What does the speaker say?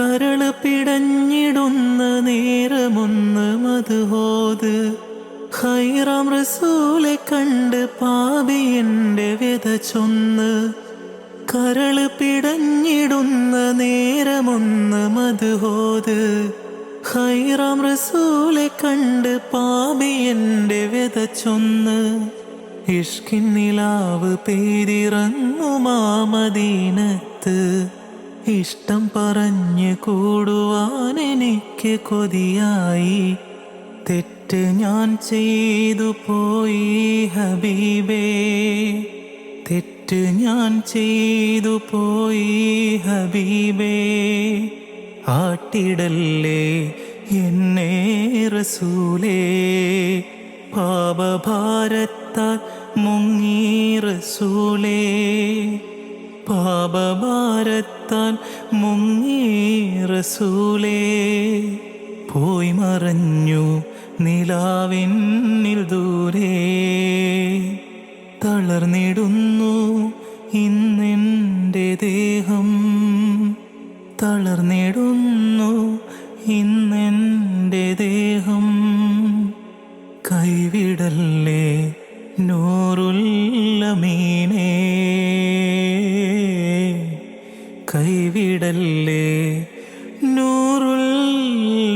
കരൾ പിടഞ്ഞിടുന്ന നേരമൊന്ന് മധുഹോത്. ഹൈറാം റസൂലെ കണ്ട് പാപി എന്റെ വ്യത ചൊന്ന്. കരൾ പിടഞ്ഞിടുന്ന നേരമൊന്ന് മധുഹോത്. ഹൈറാം റസൂലെ കണ്ട് പാപി എന്റെ വ്യത ചൊന്ന്. ഇഷ്കിന്നിലാവ് പെയ്തിറങ്ങുമാമദീനത്ത് ഇഷ്ടം പറഞ്ഞ് കൂടുവാൻ എനിക്ക് കൊതിയായി. തെറ്റ് ഞാൻ ചെയ്തു പോയി ഹബീബേ. തെറ്റ് ഞാൻ ചെയ്തു പോയി ഹബീബേ. ആട്ടിടല്ലേ എന്നെ റസൂലേ. പാപഭാരത്താൽ മുങ്ങി റസൂലേ. പാപഭാരത്താൽ മുങ്ങി റസൂലേ. പോയി മറഞ്ഞു നിലാവിന്നിൽ ദൂരെ. തളർന്നിടുന്നു ഇന്നെന്റെ ദേഹം. തളർന്നിടുന്നു ഇന്നെന്റെ ദേഹം. കൈവിടല്ലേ നൂറുല്ലമീനേ കൈവിടല്ലേ? നൂറുല്ലമീനേ